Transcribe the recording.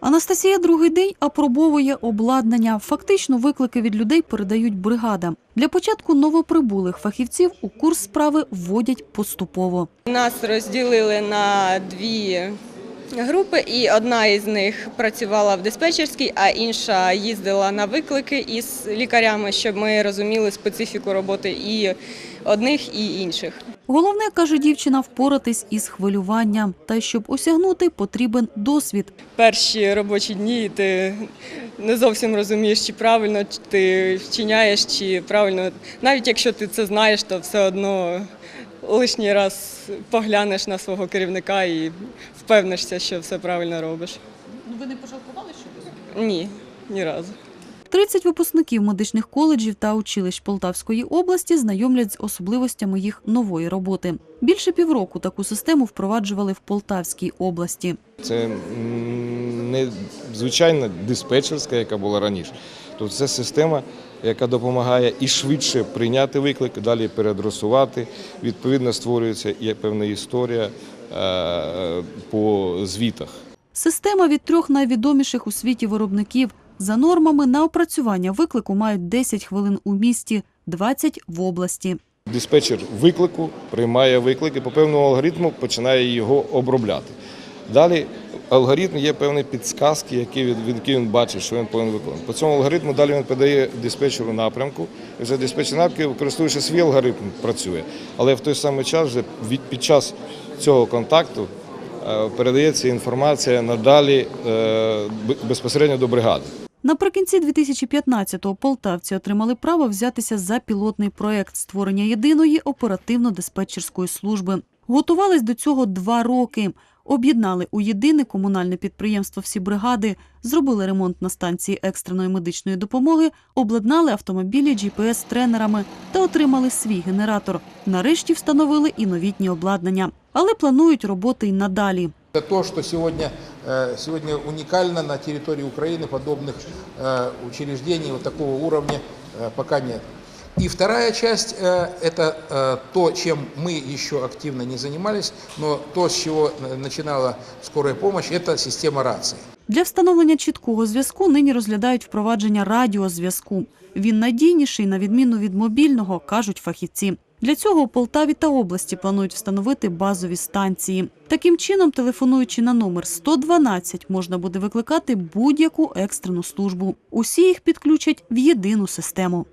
Анастасія другий день апробовує обладнання. Фактично виклики від людей передають бригадам. Для початку новоприбулих фахівців у курс справи вводять поступово. Нас розділили на дві групи, і одна із них працювала в диспетчерській, а інша їздила на виклики із лікарями, щоб ми розуміли специфіку роботи і одних, і інших. Головне, каже дівчина, впоратись із хвилюванням. Та щоб осягнути, потрібен досвід. Перші робочі дні ти не зовсім розумієш, чи правильно ти вчиняєш, чи правильно. Навіть якщо ти це знаєш, то все одно лишній раз поглянеш на свого керівника і впевнишся, що все правильно робиш. Ви не пожалкували, що Ні, ні разу. 30 випускників медичних коледжів та училищ Полтавської області знайомлять з особливостями їх нової роботи. Більше півроку таку систему впроваджували в Полтавській області. Це не звичайна диспетчерська, яка була раніше. Тобто це система, яка допомагає і швидше прийняти виклик, далі переадресувати. Відповідно, створюється і певна історія е, по звітах. Система від трьох найвідоміших у світі виробників. За нормами на опрацювання виклику мають 10 хвилин у місті, 20 в області. Диспетчер виклику приймає виклик і по певному алгоритму починає його обробляти. Далі алгоритм є певні підсказки, які від, від він бачить, що він повинен виконувати. По цьому алгоритму далі він подає диспетчеру напрямку. І вже диспетчер напрямку, використовуючи свій алгоритм, працює. Але в той самий час, вже від, під час цього контакту, е, передається інформація надалі е, безпосередньо до бригади. Наприкінці 2015-го полтавці отримали право взятися за пілотний проект створення єдиної оперативно-диспетчерської служби. Готувались до цього два роки. Об'єднали у єдине комунальне підприємство всі бригади, зробили ремонт на станції екстреної медичної допомоги, обладнали автомобілі GPS-тренерами та отримали свій генератор. Нарешті встановили і новітні обладнання, але планують роботи й надалі. Это то, что сегодня, э, сегодня уникально на территории Украины, подобных э, учреждений вот такого уровня э, пока нет. И вторая часть э, – это э, то, чем мы еще активно не занимались, но то, с чего э, начинала скорая помощь – это система рации. Для встановлення чіткого зв'язку нині розглядають впровадження радіозв'язку. Він надійніший, на відміну від мобільного, кажуть фахівці. Для цього у Полтаві та області планують встановити базові станції. Таким чином, телефонуючи на номер 112, можна буде викликати будь-яку екстрену службу. Усі їх підключать в єдину систему.